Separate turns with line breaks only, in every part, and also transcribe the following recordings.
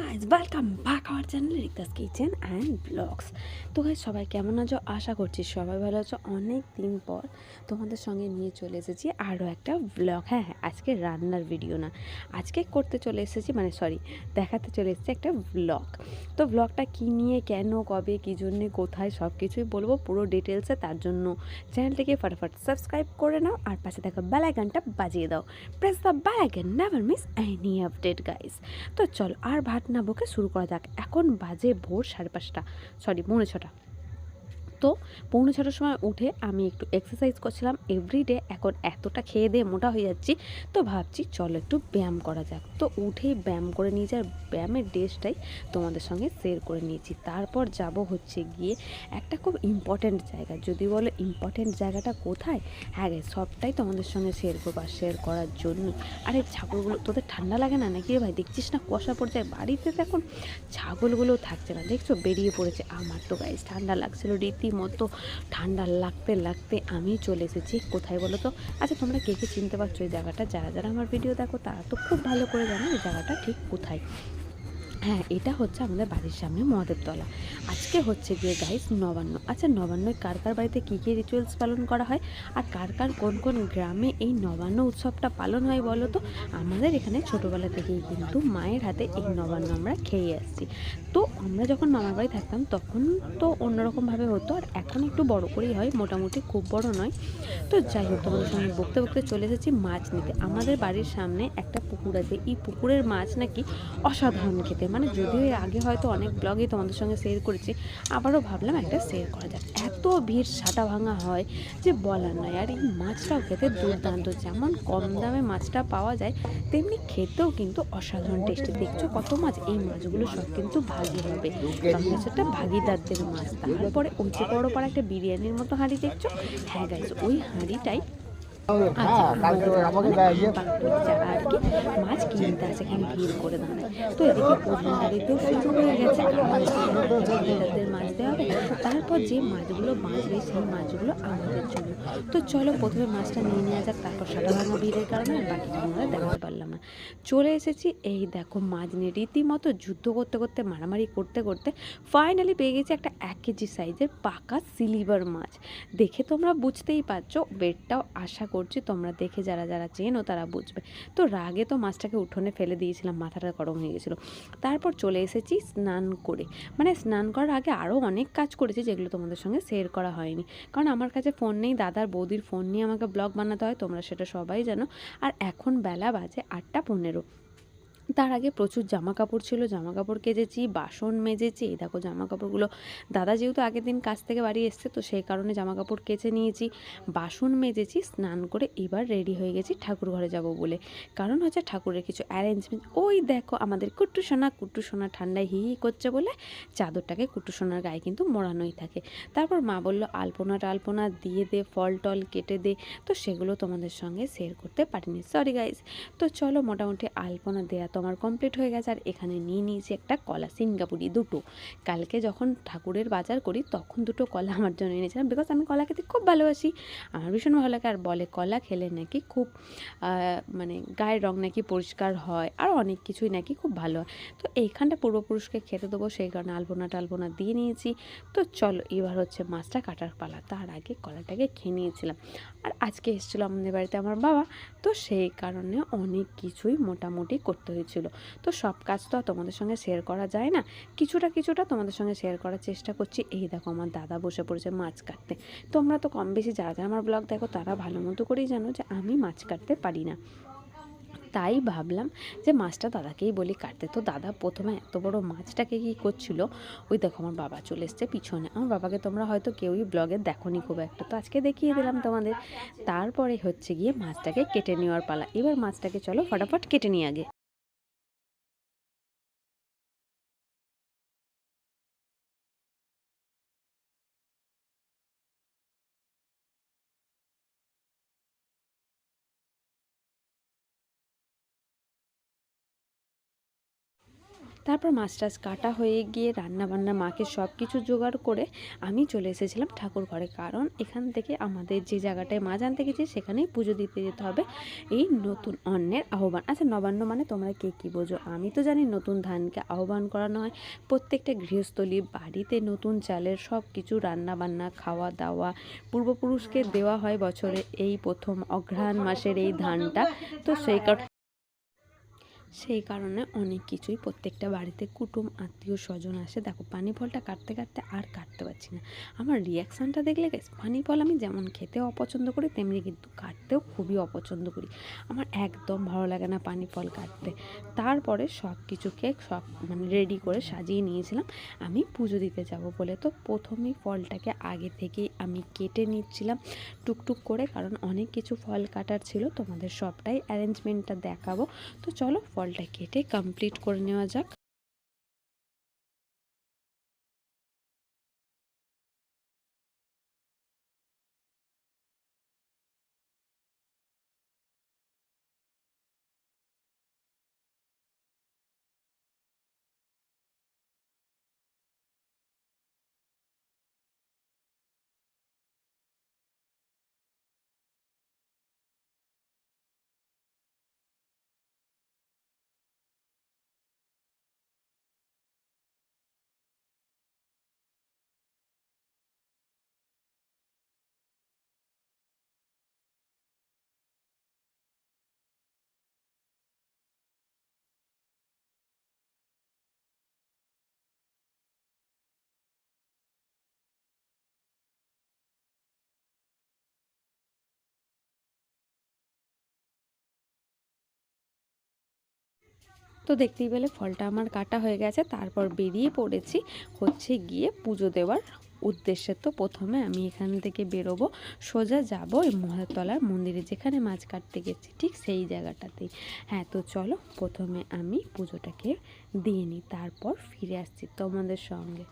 Guys welcome back our channel Rikta's kitchen and blogs তো guys সবাই কেমন আছো? আশা করছি সবাই ভালো আছো। অনেক দিন পর তোমাদের সঙ্গে নিয়ে চলে এসেছি আরও একটা ব্লগ হ্যাঁ হ্যাঁ আজকে রান্নার ভিডিও না। আজকে করতে চলে এসেছি মানে সরি দেখাতে চলে এসেছি একটা ব্লগ তো ব্লগটা কী নিয়ে, কেন, কবে, কী জন্যে, কোথায় সব কিছুই বলব পুরো ডিটেলসে তার জন্য চ্যানেলটিকে ফটাফট সাবস্ক্রাইব করে নাও আর পাশে থাকা বেল আইকনটা বাজিয়ে দাও। Press the bell icon never miss any update guys তো চল, আর ভাত না বকে শুরু করা যাক। এখন বাজে ভোর সাড়ে পাঁচটা। সরি পৌনে ছটা। তো পৌনে ছটার সময় উঠে আমি একটু এক্সারসাইজ করছিলাম। এভরিডে এখন এতটা খেয়ে দিয়ে মোটা হয়ে যাচ্ছি। তো ভাবছি, চলো একটু ব্যায়াম করা যাক। তো উঠেই ব্যায়াম করে নিয়েছি আর ব্যায়ামের ড্রেসটাই তোমাদের সঙ্গে শেয়ার করে নিয়েছি। তারপর যাব হচ্ছে গিয়ে একটা খুব ইম্পর্ট্যান্ট জায়গা। যদি বলো ইম্পর্ট্যান্ট জায়গাটা কোথায়? হ্যাঁ গে সবটাই তোমাদের সঙ্গে শেয়ার করব আর শেয়ার করার জন্য। আরে ছাগলগুলো, তোদের ঠান্ডা লাগে না নাকি রে ভাই? দেখছিস না কষা পড়ে যায় বাড়িতে তো এখন ছাগলগুলো থাকছে না। দেখছ? বেরিয়ে পড়েছে। আমার তো গাইস ঠান্ডা লাগছিল রীতিমতো ঠান্ডা লাগতে লাগতে আমি চলে এসেছি। কোথায় বলো তো? আচ্ছা তোমরা কে কে চিনতে পারছ এই জায়গাটা? যারা যারা আমার ভিডিও দেখো, তারা তো খুব ভালো করে জানো এই জায়গাটা ঠিক কোথায়। হ্যাঁ এটা হচ্ছে আমাদের বাড়ির সামনে মহাদেবতলা আজকে হচ্ছে গিয়ে গাইস নবান্ন। আচ্ছা নবান্নয় কার কার বাড়িতে কী কী রিচুয়ালস পালন করা হয়? আর কার কার কোন কোন গ্রামে এই নবান্ন উৎসবটা পালন হয় বলো তো? আমাদের এখানে ছোটোবেলা থেকেই কিন্তু মায়ের হাতে এই নবান্ন আমরা খেয়ে আসছি। তো আমরা যখন মামার বাড়ি থাকতাম, তখন তো অন্যরকমভাবে হতো। আর এখন একটু বড় করেই হয়, মোটামুটি খুব বড় নয়। তো যাই হোক, তোমাদের সঙ্গে বকতে বকতে চলে এসেছি মাছ নিতে। আমাদের বাড়ির সামনে একটা পুকুর আছে। এই পুকুরের মাছ নাকি অসাধারণ খেতে। মানে যদিও আগে হয়তো অনেক ব্লগই তোমাদের সঙ্গে শেয়ার করেছি, আবারও ভাবলাম একটা শেয়ার করা যাক। এত ভিড় সাটা ভাঙা হয় যে বলার নয়। আর এই মাছটাও খেতে দুর্দান্ত, যেমন কম দামে মাছটা পাওয়া যায়, তেমনি খেতেও কিন্তু অসাধারণ টেস্টি দেখছ কত মাছ? এই মাছগুলো সব কিন্তু ভাজি হবে। সেটা ভাগিদারদের মাছ। তারপরে ওই যে বড় পাড়া একটা বিরিয়ানির মতো হাঁড়ি দেখছ? হ্যাঁ গাইজ ওই হাঁড়িটাই আচ্ছা আর কি মাছ কিনতে আসে এখানে ভিড় করে দাঁড়ায়। তো এদিকে পূর্ণারিতেও শুরু হয়ে গেছে আমাদের মাছ দেওয়া হবে তারপর যে মাছগুলো বাঁচবে সেই মাছগুলো আমাদের জন্য। তো চলো প্রথমে মাছটা নিয়ে নেওয়া যাক, তারপর সাদা ভাঙা ভিড়ের কারণে আর বাকিটা আমরা দেখাতে পারলাম না। চলে এসেছি এই দেখো মাছ নিয়ে। রীতিমতো যুদ্ধ করতে করতে, মারামারি করতে করতে ফাইনালি পেয়ে গেছি একটা এক কেজি সাইজের পাকা সিলিভার মাছ। দেখে তোমরা বুঝতেই পারছ বেডটাও আশা করছি তোমরা দেখে যারা যারা চেনো তারা বুঝবে। তো রাগে তো মাছটাকে উঠোনে ফেলে দিয়েছিলাম, মাথাটা গরম হয়ে গেছিল। তারপর চলে এসেছি স্নান করে। মানে স্নান করার আগে আরও অনেক কাজ করেছি যেগুলো তোমাদের সঙ্গে শেয়ার করা হয়নি। কারণ আমার কাছে ফোন নেই, দাদার বৌদির ফোন নিয়ে আমাকে ব্লগ বানাতে হয়, তোমরা সেটা সবাই জানো। আর এখন বেলা বাজে আটটা পনেরো। তার আগে প্রচুর জামা কাপড় ছিল জামা কাপড় কেজেছি বাসন মেজেছি। এই দেখো জামা কাপড়গুলো দাদা যেহেতু আগের দিন কাজ থেকে বাড়ি এসছে, তো সেই কারণে জামা কাপড় কেচে নিয়েছি। বাসন মেজেছি, স্নান করে এবার রেডি হয়ে গেছি ঠাকুর ঘরে যাব বলে। কারণ হচ্ছে ঠাকুরের কিছু অ্যারেঞ্জমেন্ট ওই দেখো আমাদের কুট্টু সোনা কুট্টু সোনা ঠান্ডায় হি হি করছে বলে চাদরটাকে কুট্টু সোনার গায়ে কিন্তু মোড়ানোই থাকে। তারপর মা বলল, আলপনা টালপনা দিয়ে দে, ফল টল কেটে দে। তো সেগুলো তোমাদের সঙ্গে শেয়ার করতে পারিনি। সরি গাইজ তো চলো মোটামুটি আলপনা দেয়া তো আমার কমপ্লিট হয়ে গেছে। আর এখানে নিয়ে নিয়েছি একটা কলা সিঙ্গাপুরি, দুটো। কালকে যখন ঠাকুরের বাজার করি, তখন দুটো কলা আমার জন্য এনেছিলাম। বিকজ আমি কলা খেতে খুব ভালোবাসি। আমার ভীষণ ভালো লাগে। আর বলে, কলা খেলে নাকি খুব মানে গায়ের রং নাকি পরিষ্কার হয়? আর অনেক কিছুই নাকি খুব ভালো হয়। তো এইখানটা পূর্বপুরুষকে খেতে দেবো। সেই কারণে আলপনা টালপনা দিয়ে নিয়েছি। তো চলো, এবার হচ্ছে মাছটা কাটার পালা। তার আগে কলাটাকে খেয়ে নিয়েছিলাম। আর আজকে এসেছিল আমাদের বাড়িতে আমার বাবা। তো সেই কারণে অনেক কিছুই মোটামুটি করতে হয়েছিল তো সব কাজ তো তোমাদের সঙ্গে শেয়ার করা যায় না। কিছুটা কিছুটা তোমাদের সঙ্গে শেয়ার করার চেষ্টা করছি। এই দেখো আমার দাদা বসে পড়েছে মাছ কাটতে। তোমরা তো কম বেশি যারা যারা আমার ব্লগ দেখো তারা ভালো মতো করেই জানো যে আমি মাছ কাটতে পারি না। তাই ভাবলাম যে মাছটা দাদাকেই বলি কাটতে। তো দাদা প্রথমে এত বড় মাছটাকে কী করছিল? ওই দেখো আমার বাবা চলে এসছে পিছনে। আমার বাবাকে তোমরা হয়তো কেউই ব্লগে দেখোনি খুব একটা। তো আজকে দেখিয়ে দিলাম তোমাদের। তারপরে হচ্ছে গিয়ে মাছটাকে কেটে নেওয়ার পালা। এবার মাছটাকে চলো ফটাফট কেটে নিয়ে আগে। তারপর মাছ টাছ কাটা হয়ে গিয়ে রান্না বান্না মাকে সব কিছু জোগাড় করে আমি চলে এসেছিলাম ঠাকুর ঘরে। কারণ এখান থেকে আমাদের যে জায়গাটায় মাছ আনতে গেছি, সেখানেই পুজো দিতে যেতে হবে। এই নতুন অন্নের আহ্বান। আচ্ছা নবান্ন মানে তোমরা কে কী বোঝো? আমি তো জানি নতুন ধানকে আহ্বান করানো হয়। প্রত্যেকটা গৃহস্থলী, বাড়িতে নতুন চালের সব কিছু রান্না বান্না খাওয়া দাওয়া পূর্বপুরুষকে দেওয়া হয় বছরে এই প্রথম অঘ্রাণ মাসের এই ধানটা। তো সেই কারণে সেই কারণে অনেক কিছুই প্রত্যেকটা বাড়িতে কুটুম, আত্মীয়, স্বজন আসে। দেখো পানি ফলটা কাটতে কাটতে আর কাটতে পারছি না। আমার রিয়াকশানটা দেখলে গেছে পানি ফল আমি যেমন খেতে অপছন্দ করি, তেমনি কিন্তু কাটতেও খুবই অপছন্দ করি। আমার একদম ভালো লাগে না পানি ফল কাটতে। তারপরে সব কিছুকে সব মানে রেডি করে সাজিয়ে নিয়েছিলাম। আমি পুজো দিতে যাব বলে। তো প্রথমেই ফলটাকে আগে থেকেই আমি কেটে নিচ্ছিলাম টুকটুক করে, কারণ অনেক কিছু ফল কাটার ছিল। তোমাদের সবটাই অ্যারেঞ্জমেন্টটা দেখাবো। তো চলো ফলটা কেটে কমপ্লিট করে নেওয়া যাক। তো দেখতেই পেলে ফলটা আমার কাটা হয়ে গেছে, তারপর বেরিয়ে পড়েছি হচ্ছে গিয়ে পুজো দেওয়ার উদ্দেশ্যে। তো প্রথমে আমি এখান থেকে বেরোবো, সোজা যাব এই মহাতলার মন্দিরে যেখানে মাছ কাটতে গেছি, ঠিক সেই জায়গাটাতেই। হ্যাঁ তো চলো প্রথমে আমি পুজোটাকে দিয়ে নিই, তারপর ফিরে আসছি তোমাদের সঙ্গে।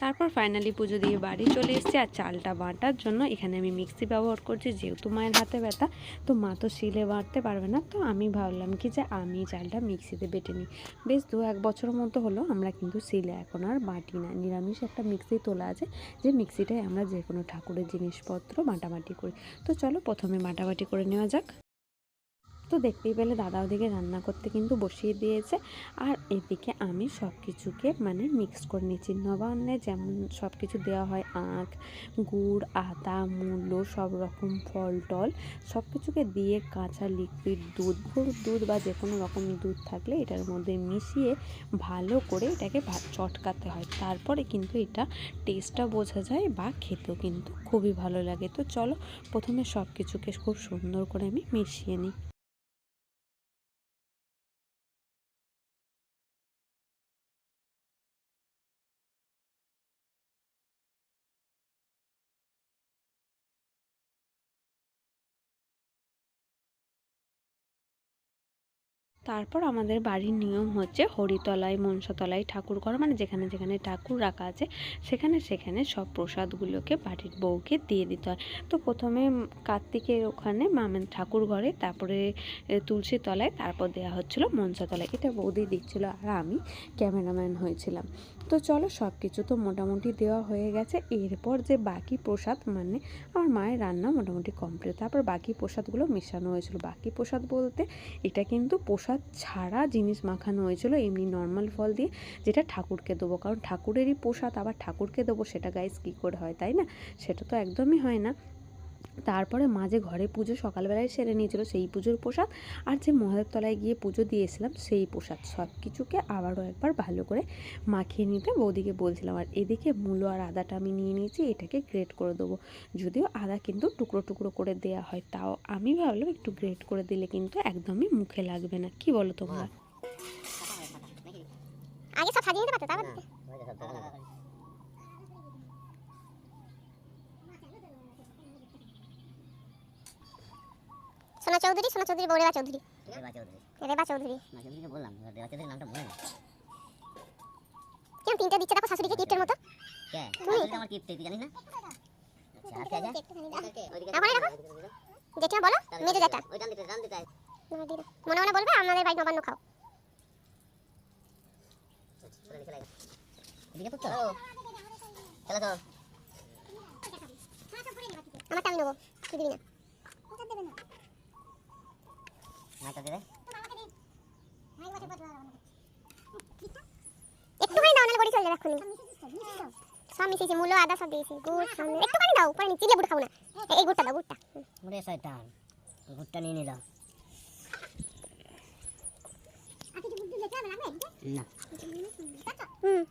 তারপর ফাইনালি পুজো দিয়ে বাড়ি চলে এসেছি আর চালটা বাটার জন্য এখানে আমি মিক্সি ব্যবহার করছি, যেহেতু মায়ের হাতে ব্যথা, তো মা তো শিলে বাটতে পারবে না, তো আমি ভাবলাম কি যে আমি চালটা মিক্সিতে বেটে নিই। বেশ দু এক বছরের মতো হলো আমরা কিন্তু শিলে এখন আর বাটি না, নিরামিষ একটা মিক্সি তোলা আছে, যে মিক্সিটায় আমরা যে কোনো ঠাকুরের জিনিসপত্র বাটাবাটি করি। তো চলো প্রথমে বাটাবাটি করে নেওয়া যাক। তো দেখতেই পেলে দাদা ওদিকে রান্না করতে কিন্তু বসিয়ে দিয়েছে। আর এদিকে আমি সব কিছুকে মানে মিক্স করে নিচ্ছি নবান্নে যেমন সব কিছু দেওয়া হয়, আখ, গুড়, আদা মূল্য সব রকম ফল, টল সব কিছুকে দিয়ে কাঁচা লিকুইড দুধ গরুর দুধ বা যে কোনো রকম দুধ থাকলে এটার মধ্যে মিশিয়ে ভালো করে এটাকে চটকাতে হয়। তারপরে কিন্তু এটা টেস্টটা বোঝা যায় বা খেতেও কিন্তু খুবই ভালো লাগে। তো চলো প্রথমে সব কিছুকে খুব সুন্দর করে আমি মিশিয়ে নিই। তারপর আমাদের বাড়ির নিয়ম হচ্ছে হরিতলায়, মনসাতলায় ঠাকুর ঘর মানে যেখানে যেখানে ঠাকুর রাখা আছে, সেখানে সেখানে সব প্রসাদগুলোকে বাড়ির বউকে দিয়ে দিতে হয়। তো প্রথমে কার্তিকের ওখানে মামের ঠাকুর ঘরে, তারপরে তুলসী তলায় তারপর দেওয়া হচ্ছিল মনসাতলায়। এটা বৌদি দিচ্ছিল আর আমি ক্যামেরাম্যান হয়েছিলাম। তো চলো সব কিছু তো মোটামুটি দেওয়া হয়ে গেছে। এরপর যে বাকি প্রসাদ মানে আমার মায়ের রান্না মোটামুটি কমপ্লিট তারপর বাকি প্রসাদগুলো মেশানো হয়েছিল। বাকি প্রসাদ বলতে এটা কিন্তু প্রসাদ ছাড়া জিনিস মাখানো হয়েছিল এমনি নর্মাল ফল দিয়ে, যেটা ঠাকুরকে দেবো। কারণ ঠাকুরেরই প্রসাদ, আবার ঠাকুরকে দেবো, সেটা গাইস কী করে হয়, তাই না? সেটা তো একদমই হয় না। তারপরে মাঝে ঘরে পুজো সকালবেলায় সেরে নিয়েছিল সেই পুজোর প্রসাদ আর যে মহাদেব তলায় গিয়ে পুজো দিয়েছিলাম সেই প্রসাদ সব কিছুকে আবারও একবার ভালো করে মাখিয়ে নিতে বৌদিকে বলছিলাম আর এদিকে মূলো আর আদাটা আমি নিয়ে নিয়েছি এটাকে গ্রেট করে দেবো। যদিও আদা কিন্তু টুকরো টুকরো করে দেওয়া হয় তাও আমি ভাবলাম একটু গ্রেট করে দিলে কিন্তু একদমই মুখে লাগবে না কি বলো তোমরা?
আগে সব সাজিয়ে নিতে পারতো তারপর চৌধুরী সোনা চৌধুরী বৌরেবা চৌধুরী।
রেবা চৌধুরী।
রেবা চৌধুরী।
মা চৌধুরীকে বললাম রেবা চৌধুরীর নামটা মনে নেই।
কেন তিনটে দিচ্ছে দেখো শাশুড়িকে গিফটের মতো?
কে?
তুমি?
আমার কিপ্টে তুই জানিস না? আচ্ছা আর কে
দেখো। জেঠিমা বলো। মেজো জ্যাঠা
ওই ডান দিতে ডান দিতে
মনে মনে বলবে আমাদের বাড়ি নবান্ন খাও।
এদিকে তো চলো চলো তো।
আমারটা আমি নেব। তুই দিবি না
না তো দেবে
একটুখানি দাও নাহলে বড়ি চলে যাবে এক্ষুনি মিশিয়েছি মূল্য আদা সব দিয়েছি। গুড় সামনে একটুখানি দাও পরে চিলে গুড় খাব না। এই গুড়টা দাও গুড়টা।
ওরে শয়তান গুড়টা নিয়ে নিলাম না।
হুম।